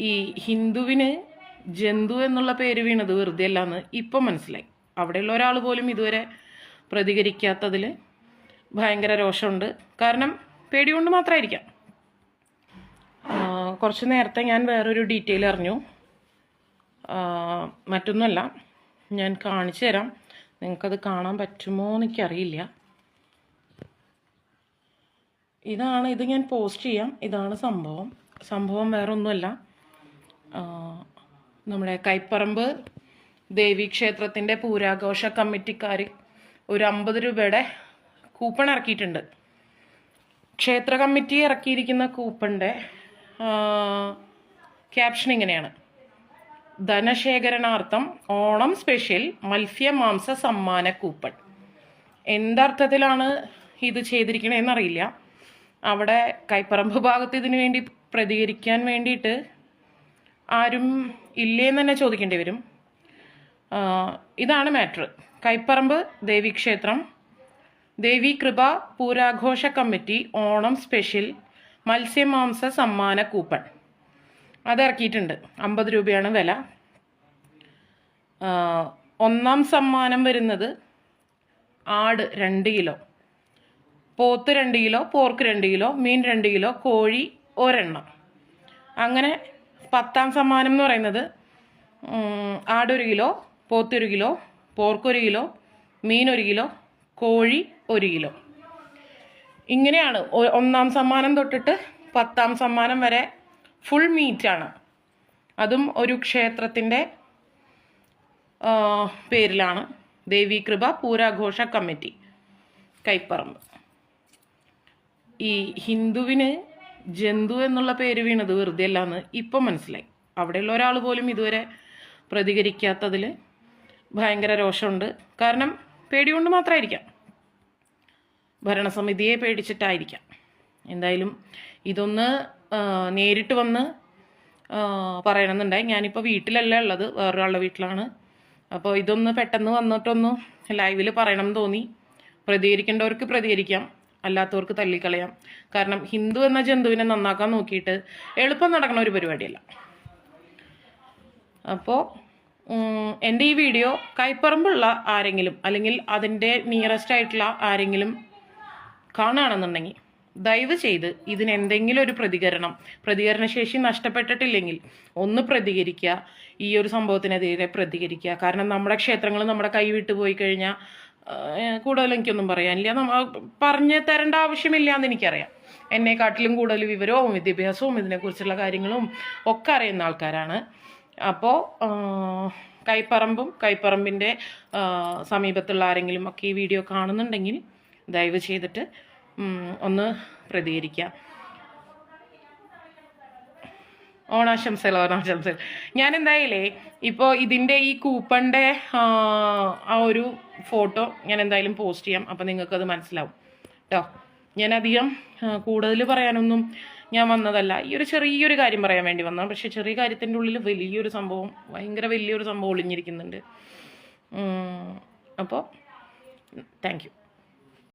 ഈ ഹിന്ദുവിന് ജന്തു എന്നുള്ള പേര് വീണത് വെറുതെ അല്ലാന്ന് ഇപ്പം മനസ്സിലായി. അവിടെയുള്ള ഒരാൾ പോലും ഇതുവരെ പ്രതികരിക്കാത്തതിൽ ഭയങ്കര രോഷമുണ്ട്. കാരണം പേടികൊണ്ട് മാത്രമായിരിക്കാം കുറച്ച് നേരത്തെ ഞാൻ വേറൊരു ഡീറ്റെയിൽ അറിഞ്ഞു. മറ്റൊന്നുമല്ല. ഞാൻ കാണിച്ചു തരാം. നിങ്ങൾക്കത് കാണാൻ പറ്റുമോ എനിക്കറിയില്ല. ഇതാണ് ഇത് ഞാൻ പോസ്റ്റ് ചെയ്യാം. ഇതാണ് സംഭവം. സംഭവം വേറൊന്നുമല്ല. നമ്മുടെ കൈപ്പറമ്പ് ദേവീക്ഷേത്രത്തിന്റെ പൂരാഘോഷ കമ്മിറ്റിക്കാർ ഒരു അമ്പത് രൂപയുടെ കൂപ്പൺ ഇറക്കിയിട്ടുണ്ട്. ക്ഷേത്ര കമ്മിറ്റി ഇറക്കിയിരിക്കുന്ന കൂപ്പണിന്റെ ക്യാപ്ഷൻ ഇങ്ങനെയാണ്. ധനശേഖരണാർത്ഥം ഓണം സ്പെഷ്യൽ മത്സ്യമാംസ സമ്മാന കൂപ്പൺ. എന്തർത്ഥത്തിലാണ് ഇത് ചെയ്തിരിക്കണതെന്നറിയില്ല അവിടെ കൈപ്പറമ്പ് ഭാഗത്ത് ഇതിനു വേണ്ടി പ്രതികരിക്കാൻ വേണ്ടിയിട്ട് ആരും ഇല്ലേന്ന് തന്നെ ചോദിക്കേണ്ടി വരും. ഇതാണ് മാറ്റർ. കൈപ്പറമ്പ് ദേവീക്ഷേത്രം ദേവി കൃപ പൂരാഘോഷ കമ്മിറ്റി ഓണം സ്പെഷ്യൽ മത്സ്യമാംസ സമ്മാന കൂപ്പൺ. അത് ഇറക്കിയിട്ടുണ്ട്. അമ്പത് രൂപയാണ് വില. ഒന്നാം സമ്മാനം വരുന്നത് ആട് രണ്ട് കിലോ. പോത്ത് രണ്ട് കിലോ പോർക്ക് രണ്ട് കിലോ മീൻ രണ്ട് കിലോ കോഴി ഒരെണ്ണം. അങ്ങനെ പത്താം സമ്മാനം എന്ന് പറയുന്നത് ആടൊരു കിലോ പോത്തൊരു കിലോ പോർക്കൊരു കിലോ മീൻ ഒരു കിലോ കോഴി ഒരു കിലോ. ഇങ്ങനെയാണ് ഒന്നാം സമ്മാനം തൊട്ടിട്ട് പത്താം സമ്മാനം വരെ ഫുൾ മീറ്റാണ് അതും ഒരു ക്ഷേത്രത്തിന്റെ പേരിലാണ്. ദേവീകൃപ പൂരാഘോഷ കമ്മിറ്റി. കൈപ്പറമ്പ്. ഈ ഹിന്ദുവിന് ജന്തു എന്നുള്ള പേര് വീണത് വെറുതെ അല്ലാന്ന് ഇപ്പം മനസ്സിലായി. അവിടെയുള്ള ഒരാൾ പോലും ഇതുവരെ പ്രതികരിക്കാത്തതിൽ ഭയങ്കര രോഷമുണ്ട്. കാരണം പേടികൊണ്ട് മാത്രമായിരിക്കാം ഭരണസമിതിയെ പേടിച്ചിട്ടായിരിക്കാം. എന്തായാലും ഇതൊന്ന് നേരിട്ട് വന്ന് പറയണമെന്നുണ്ടായി. ഞാനിപ്പോൾ വീട്ടിലല്ല ഉള്ളത് വേറൊരാളുടെ വീട്ടിലാണ്. അപ്പോൾ ഇതൊന്ന് പെട്ടെന്ന് വന്നിട്ടൊന്ന് ലൈവിൽ പറയണം തോന്നി. പ്രതികരിക്കേണ്ടവർക്ക് പ്രതികരിക്കാം. അല്ലാത്തവർക്ക് തല്ലിക്കളയാം. കാരണം ഹിന്ദു എന്ന ജന്തുവിനെ നന്നാക്കാൻ നോക്കിയിട്ട് എളുപ്പം നടക്കുന്ന ഒരു പരിപാടിയല്ല. അപ്പോൾ എന്റെ ഈ വീഡിയോ കൈപ്പറമ്പുള്ള ആരെങ്കിലും അല്ലെങ്കിൽ അതിന്റെ നിയറസ്റ്റ് ആയിട്ടുള്ള ആരെങ്കിലും കാണുകയാണെന്നുണ്ടെങ്കിൽ ദയവ് ചെയ്ത് ഇതിന് എന്തെങ്കിലും ഒരു പ്രതികരണം പ്രതികരണശേഷി നഷ്ടപ്പെട്ടിട്ടില്ലെങ്കിൽ ഒന്ന് പ്രതികരിക്കുക. ഈ ഒരു സംഭവത്തിനെതിരെ പ്രതികരിക്കുക. കാരണം നമ്മുടെ ക്ഷേത്രങ്ങൾ നമ്മുടെ കൈവിട്ട് പോയി കഴിഞ്ഞാൽ കൂടുതൽ എനിക്കൊന്നും പറയാനില്ല. പറഞ്ഞു തരേണ്ട ആവശ്യമില്ല എന്ന് എനിക്കറിയാം. എന്നെക്കാട്ടിലും കൂടുതൽ വിവരവും വിദ്യാഭ്യാസവും ഇതിനെക്കുറിച്ചുള്ള കാര്യങ്ങളും ഒക്കെ അറിയുന്ന ആൾക്കാരാണ്. അപ്പോൾ കൈപ്പറമ്പും കൈപ്പറമ്പിന്റെ സമീപത്തുള്ള ആരെങ്കിലും ഒക്കെ ഈ വീഡിയോ കാണുന്നുണ്ടെങ്കിൽ ദയവ് ചെയ്തിട്ട് ഒന്ന് പ്രതികരിക്കുക ഓണാശംസകൾ ഓണാശംസകൾ. ഞാൻ എന്തായാലേ ഇപ്പോൾ ഇതിന്റെ ഈ കൂപ്പണിന്റെ ആ ഒരു ഫോട്ടോ ഞാൻ എന്തായാലും പോസ്റ്റ് ചെയ്യാം. അപ്പോൾ നിങ്ങൾക്കത് മനസ്സിലാവും. കേട്ടോ ഞാനധികം കൂടുതൽ പറയാനൊന്നും ഞാൻ വന്നതല്ല. ഈ ഒരു ചെറിയൊരു കാര്യം പറയാൻ വേണ്ടി വന്നതാണ്. പക്ഷേ ചെറിയ കാര്യത്തിന്റെ ഉള്ളിൽ വലിയൊരു സംഭവം ഭയങ്കര വലിയൊരു സംഭവം ഒളിഞ്ഞിരിക്കുന്നുണ്ട്. അപ്പോൾ താങ്ക്